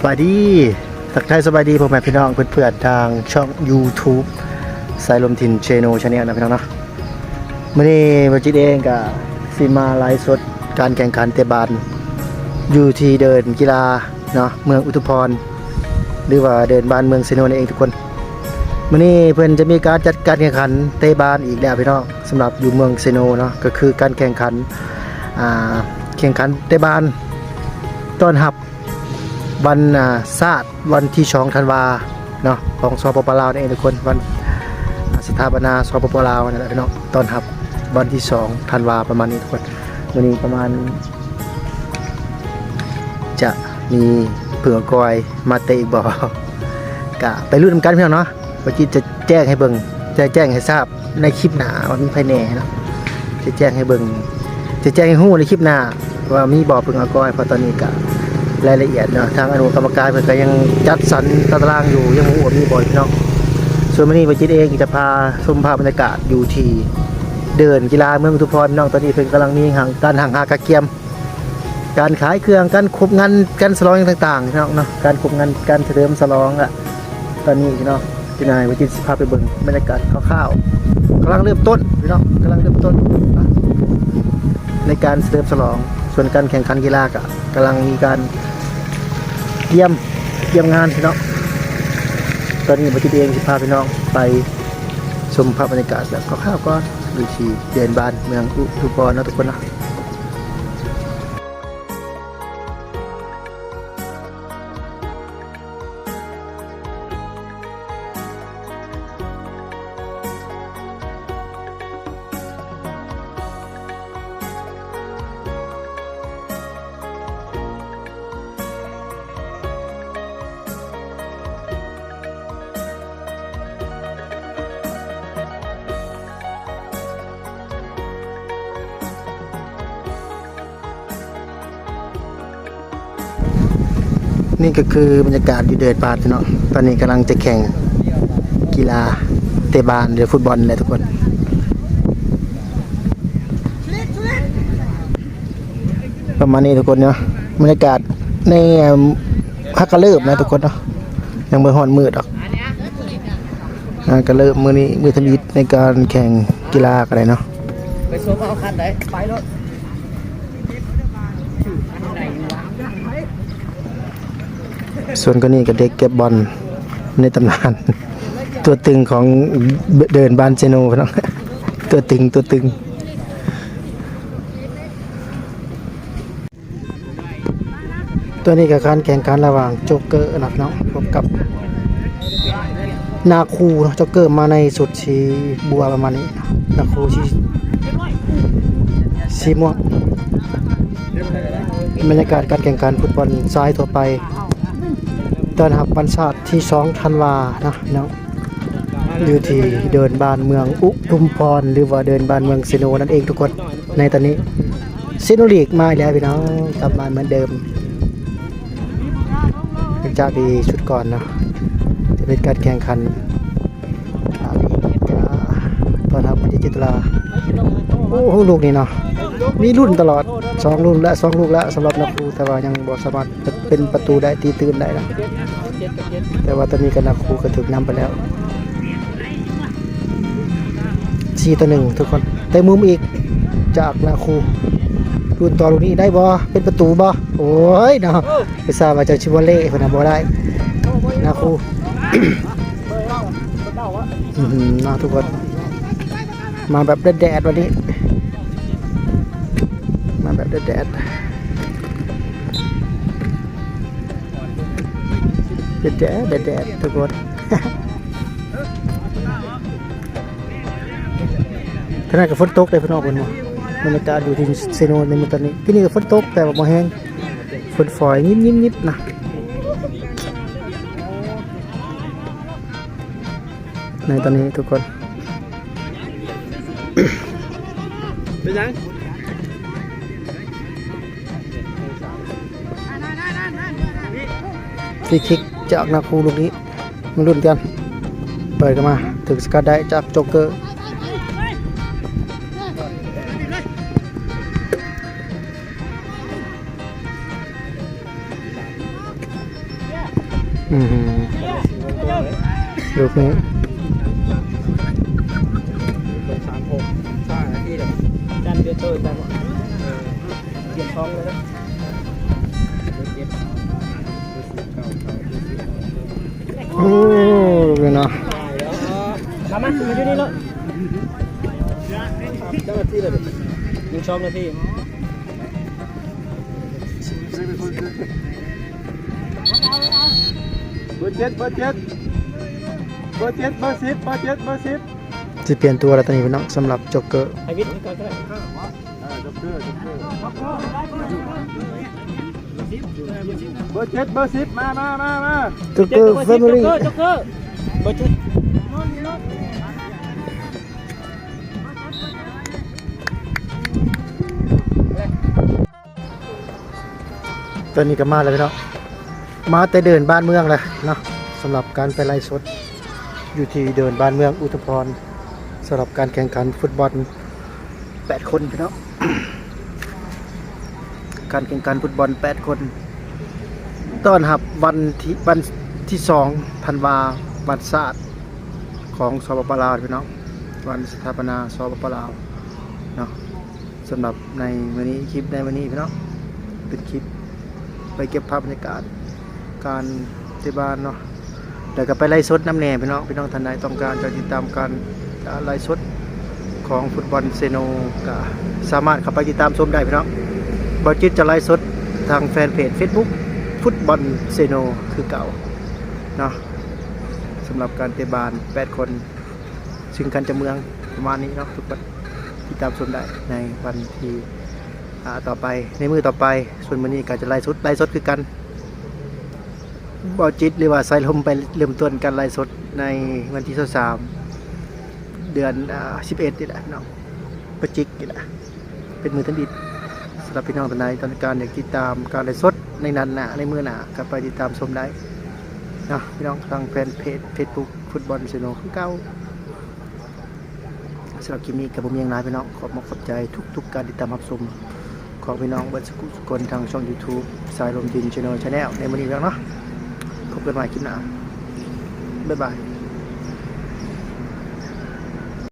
สบายดีทักทายสบายดีพ่อแม่พี่น้องเพื่อนๆทางช่อง YouTube สายลมถิ่นเชโนชาแนลนะพี่น้องเนาะมื่อนี้บจิตเองกับซีมาไลฟ์สดการแข่งขันเตะบานอยู่ที่เดินกีฬาเนาะเมืองอุทุพร หรือว่าเดินบานเมืองเซโนนั่เองทุกคนมื่อนี้เพื่อนจะมีการจัดการแข่งขันเตะบานอีกแล้วพี่น้องสำหรับอยู่เมืองเซโนเนาะก็คือการแข่งขันแข่งขันเตะบานต้อนรับ วันอ่าศาสตร์วันที่สองธันวาเนาะของสปปลาวนี่เองทุกคนวันอ่าสถาปนาสปปลาวนั่นแหละพี่น้องตอนรับวันที่สองธันวาประมาณนี้ทุกคนวันนี้ประมาณ จะมีเผื่อกอยมาเตะบ่กะไปรุ่นนำกันพี่น้องเนาะวันที่จะแจ้งให้เบิ่งจะแจ้งให้ทราบในคลิปหน้าว่ามีภายในเนาะจะแจ้งให้เบิ่งจะแจ้งให้ฮู้ในคลิปหน้าว่ามีบ่อเผื่อกอยพราะตอนนี้กะ รายละเอียดเนาะทางอนุกรรมการเพิ่นก็ยังจัดสรรตารางอยู่ยังหัวมีบ่อยเนาะส่วนวันนี้ไปจิตเองจะพาชมภาพบรรยากาศอยู่ที่เดินกีฬาเมืองอุทุพรพี่น้องตอนนี้เพิ่นกำลังมีหางการห่างหากระเกียม การขายเครื่องการคบงานการสลองต่างๆพี่น้องเนาะการคบงานการเฉลิมสลองอะตอนนี้พี่น้องพี่นายวิจิตรพาไปเบิ่งบรรยากาศคร่าวๆกำลังเริ่มต้นพี่น้องกำลังเริ่มต้น ในการเฉลิมฉลอง ส่วนการแข่งขันกีฬาก็กำลังมีการเยี่ยมเยี่ยมงานพี่น้องตอนนี้มาที่เองที่พาพี่น้องไปชมภาพบรรยากาศแบบคร่าวๆก็ดูทีเดินบ้านเมืองอุทุพรนะทุกคนนะ นี่ก็คือบรรยากาศอยู่เดินบานพี่น้องตอนนี้กำลังจะแข่งกีฬาเตะบานหรือฟุตบอลเลยทุกคนประมาณนี้ทุกคนเนาะบรรยากาศในฮักกะเลิบนะทุกคนเนาะยังไม่ฮอนมืดหรอกอ่ากะเลิบมือนี้มือทมิตในการแข่งกีฬาอะไรเนาะไปโซมเอาคันไหนไปรถ ส่วนก็นี่ก็เด็กเก็บบอลในตำนาน ตัวตึงของเดินบานเจโนพี่น้องตัวตึงตัวตึงตัวนี้กับการแข่งขันระหว่างโจ๊กเกอร์นะพี่น้องพบกับนาคูเนาะโจ๊กเกอร์มาในสุดสีบัวประมาณนี้นาคูสีสีม่วงบรรยากาศการแข่งขันฟุตบอลซ้ายทั่วไป ตอนหับวันศาสตร์ที่2ธันวานะเนาะอยู่ที่เดินบานเมืองอุทุมพรหรือว่าเดินบานเมืองเซโนนั่นเองทุกคนในตอนนี้เซโนลีกมาแล้วพี่น้องกลับมาเหมือนเดิมจากที่ชุดก่อนเนาะจะเป็นการแข่งขันอาวีตอนหับวันที่7ตุลาโอ้โหลูกนี่เนาะมีรุ่นตลอดสองรุ่นและสองลูกแล้วสำหรับนักครูแต่ว่ายังบ่สามารถเป็นประตูได้ตีตื่นได้นะ แต่ว่าตอนนี้ก็นักครูก็ถูกนำไปแล้วสี่ต่อหนึ่งทุกคนแต่มุมอีกจากนาคูรุ่นต่อลูกนี้ได้บ่เป็นประตูบ่โอ้ยเนาะไม่ทราบว่าจะชิวเล่คนน่ะบ่ได้นาคูนาะทุกคน มาแบบแดดๆวันนี้ มาแบบแดดๆ แดดแดดแดดทุกคนขณะกับฝนตกเลยพี่น้องบนหัวบรรยากาศอยู่ที่เซโนในมันตอนนี้ที่นี่ก็ฝนตกแต่ว่าบ่แห้งฝนฝอยนิดนิดนิดนะในตอนนี้ทุกคนเป็นยังฟรีคิก จากนาคูลูกนี้มาลุ้นกันเปิดกันมาถึงสกัดได้จากโจ๊กเกอร์อืมลูกนี้เป็นสามหกสามนาทีเลยจันเดือนโตจันเปลี่ยนท้องเลยนะ โอ้เลยเนาะทำมันมาอยู่นี่แล้วเจ้าหน้าที่เลยยิงสองนาทีเบอร์เจ็ดเบอร์เจ็ดเบอร์เจ็ดเบอร์สิบเบอร์เจ็ดเบอร์สิบจะเปลี่ยนตัวแล้วตอนนี้พี่น้องสำหรับจ็อกเกอร์ไอวิทย์นี่ก่อนก็ได้อ่าจ็อกเกอร์จ็อกเกอร์ เบอร์เจ็ดเบอร์สิบมามามามาจ็อกเกอร์แฟมิลี่จ็อกเกอร์จ็อกเกอร์เบอร์เจ็ดตอนนี้ก็มาแล้วพี่น้องมาแต่เดินบ้านเมืองเลยเนาะสำหรับการไปไล่สดอยู่ที่เดินบ้านเมืองอุทุพรสำหรับการแข่งขันฟุตบอล 8 คนพี่น้อง การแข่งขันฟุตบอล 8 คน ต้อนรับวันที่วันที่2ธันวาวันศาสตร์ของสปปลาวพี่น้องวันสถาปนาสปปลาวเนาะสำหรับในวันนี้คลิปในวันนี้พี่น้องเป็นคลิปไปเก็บภาพบรรยากาศการที่บ้านเนาะแล้วก็ไปไล่สดน้ำแหน่พี่น้องพี่น้องท่านใดต้องการจะติดตามการการไล่สดของฟุตบอลเซโนก็สามารถเข้าไปติดตามชมได้พี่น้อง บอจิตจะไล่สดทางแฟนเพจ Facebook ฟุตบอลเซโนคือเก่าเนาะสำหรับการเตะบาน 8 คน ซึ่งการจะเมืองประมาณนี้เนาะทุกคนติดตามชมได้ในวันที่ต่อไปในมือต่อไป ส่วนวันนี้ก็จะไล่สดไล่สดคือกันบอจิตหรือว่าไซลมไปเริ่มต้นการไล่สดในวันที่23เดือน11นี่แหละพี่น้องประจิกนี่แหละเป็นมือทันดิด สำหรับพี่น้องท่านใดต้องการอยากติดตามการไล่สดในนั้นหนาในมือหนาก็ไปติดตามชมได้นะพี่น้องทางแฟนเพจ Facebook ฟุตบอลเซโนคือเก้าสำหรับคลิปนี้กับผมยังนายพี่น้องขอบมาขอบใจทุกๆการติดตามรับชมของพี่น้องบัสกุสกลทางช่อง YouTube สายลมดินช n แนลชาแนลในวันนี้แล้วเนาะพบกันใหม่คลิปหน้าบ๊ายบาย